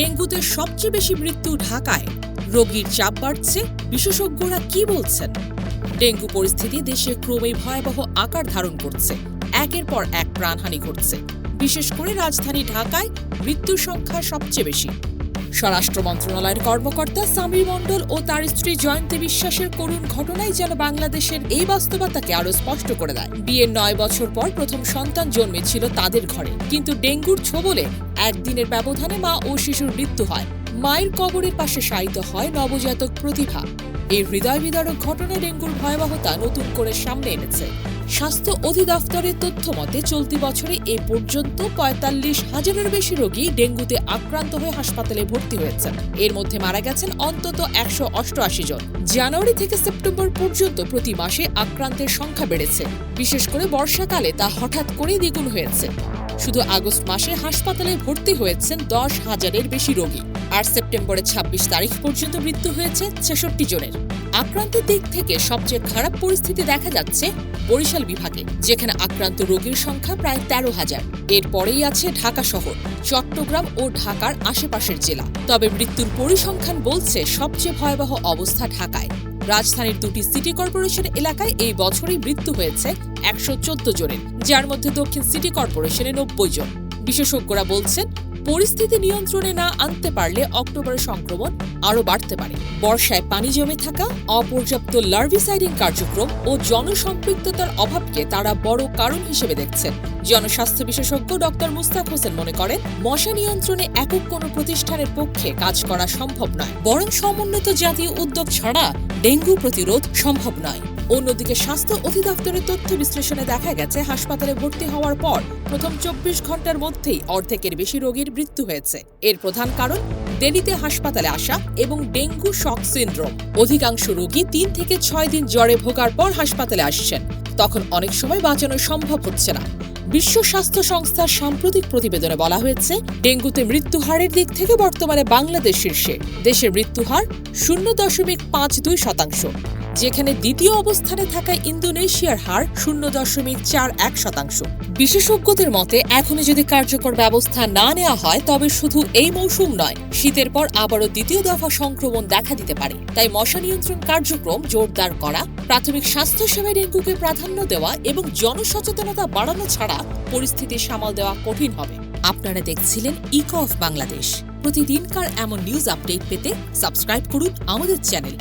ডেঙ্গুতে সবচেয়ে বেশি মৃত্যু ঢাকায়। রোগীর চাপ বাড়ছে, বিশেষজ্ঞরা কি বলছেন? ডেঙ্গু পরিস্থিতি দেশে ক্রমেই ভয়াবহ আকার ধারণ করছে। একের পর এক প্রাণহানি ঘটছে। বিশেষ করে রাজধানী ঢাকায় মৃত্যুর সংখ্যা সবচেয়ে বেশি। স্বরাষ্ট্র মন্ত্রণালয়ের কর্মকর্তা সামির মণ্ডল ও তার স্ত্রী জয়ন্তী বিশ্বাসের করুণ ঘটনাই যেন বাংলাদেশের এই বাস্তবতাকে আরও স্পষ্ট করে দেয়। বিয়ের নয় বছর পর প্রথম সন্তান জন্মেছিল তাদের ঘরে। কিন্তু ডেঙ্গুর ছোবলে একদিনের ব্যবধানে মা ও শিশুর মৃত্যু হয়। মায়ের কবরের পাশে শায়িত হয় নবজাতক প্রতিভা। এই হৃদয় বিদারক ঘটনা ডেঙ্গুর ভয়াবহতা নতুন করে সামনে এনেছে। স্বাস্থ্য অধিদপ্তরের তথ্য মতে, চলতি বছরে এ পর্যন্ত পঁয়তাল্লিশ হাজারের বেশি রোগী ডেঙ্গুতে আক্রান্ত হয়ে হাসপাতালে ভর্তি হয়েছেন। এর মধ্যে মারা গেছেন অন্তত একশো অষ্টআশি জন। জানুয়ারি থেকে সেপ্টেম্বর পর্যন্ত প্রতি মাসে আক্রান্তের সংখ্যা বেড়েছে। বিশেষ করে বর্ষাকালে তা হঠাৎ করেই দ্বিগুণ হয়েছে। শুধু আগস্ট মাসে হাসপাতালে ভর্তি হয়েছেন দশ হাজারের বেশি রোগী। আর সেপ্টেম্বরের ২৬ তারিখ পর্যন্ত মৃত্যু হয়েছে ছেষট্টি জনের। আক্রান্তের দিক থেকে সবচেয়ে খারাপ পরিস্থিতি দেখা যাচ্ছে বরিশাল বিভাগে, যেখানে আক্রান্ত রোগীর সংখ্যা প্রায় তেরো হাজার। এরপরেই আছে ঢাকা শহর, চট্টগ্রাম ও ঢাকার আশেপাশের জেলা। তবে মৃত্যুর পরিসংখ্যান বলছে সবচেয়ে ভয়াবহ অবস্থা ঢাকায়। রাজধানীর দুটি সিটি কর্পোরেশন এলাকায় এই বছরই মৃত্যু হয়েছে একশো চোদ্দ জনের, যার মধ্যে দক্ষিণ সিটি কর্পোরেশনে নব্বই জন। বিশেষজ্ঞরা বলছেন পরিস্থিতি নিয়ন্ত্রণে না আনতে পারলে অক্টোবরে সংক্রমণ আরও বাড়তে পারে। বর্ষায় পানি জমে থাকা, অপর্যাপ্ত লার্ভিসাইডিং কার্যক্রম ও জনসম্পৃক্ততার অভাবকে তারা বড় কারণ হিসেবে দেখছেন। জনস্বাস্থ্য বিশেষজ্ঞ ডক্টর মুস্তাক হোসেন মনে করেন, মশা নিয়ন্ত্রণে একক কোনো প্রতিষ্ঠানের পক্ষে কাজ করা সম্ভব নয়। বরং সমন্বিত জাতীয় উদ্যোগ ছাড়া ডেঙ্গু প্রতিরোধ সম্ভব নয়। অন্যদিকে স্বাস্থ্য অধিদপ্তরের তথ্য বিশ্লেষণে দেখা গেছে, হাসপাতালে ভর্তি হওয়ার পর প্রথম চব্বিশ ঘণ্টার মধ্যেই অর্ধেকের বেশি রোগীর মৃত্যু হয়েছে। এর প্রধান কারণ, দেরিতে হাসপাতালে আসা এবং ডেঙ্গু শক সিন্ড্রোম। অধিকাংশ রোগী তিন থেকে ছয় দিন জ্বরে ভোগার পর হাসপাতালে আসছেন। তখন অনেক সময় বাঁচানো সম্ভব হচ্ছে না। বিশ্ব স্বাস্থ্য সংস্থার সাম্প্রতিক প্রতিবেদনে বলা হয়েছে, ডেঙ্গুতে মৃত্যু হারের দিক থেকে বর্তমানে বাংলাদেশ শীর্ষে। দেশের মৃত্যু হার শূন্য দশমিক পাঁচ দুই শতাংশ। যেখানে দ্বিতীয় অবস্থানে থাকা ইন্দোনেশিয়ার হার শূন্য দশমিক চার এক শতাংশ। বিশেষজ্ঞদের মতে এখনই যদি কার্যকর ব্যবস্থা না নেওয়া হয়, তবে শুধু এই মৌসুম নয়, শীতের পর আবারও দ্বিতীয় দফা সংক্রমণ দেখা দিতে পারে। তাই মশা নিয়ন্ত্রণ কার্যক্রম জোরদার করা, প্রাথমিক স্বাস্থ্য সেবায় ডেঙ্গুকে প্রাধান্য দেওয়া এবং জনসচেতনতা বাড়ানো ছাড়া পরিস্থিতি সামাল দেওয়া কঠিন হবে। আপনারা দেখছিলেন ইকো অফ বাংলাদেশ প্রতিদিনকার এমন নিউজ আপডেট পেতে সাবস্ক্রাইব করুন আমাদের চ্যানেল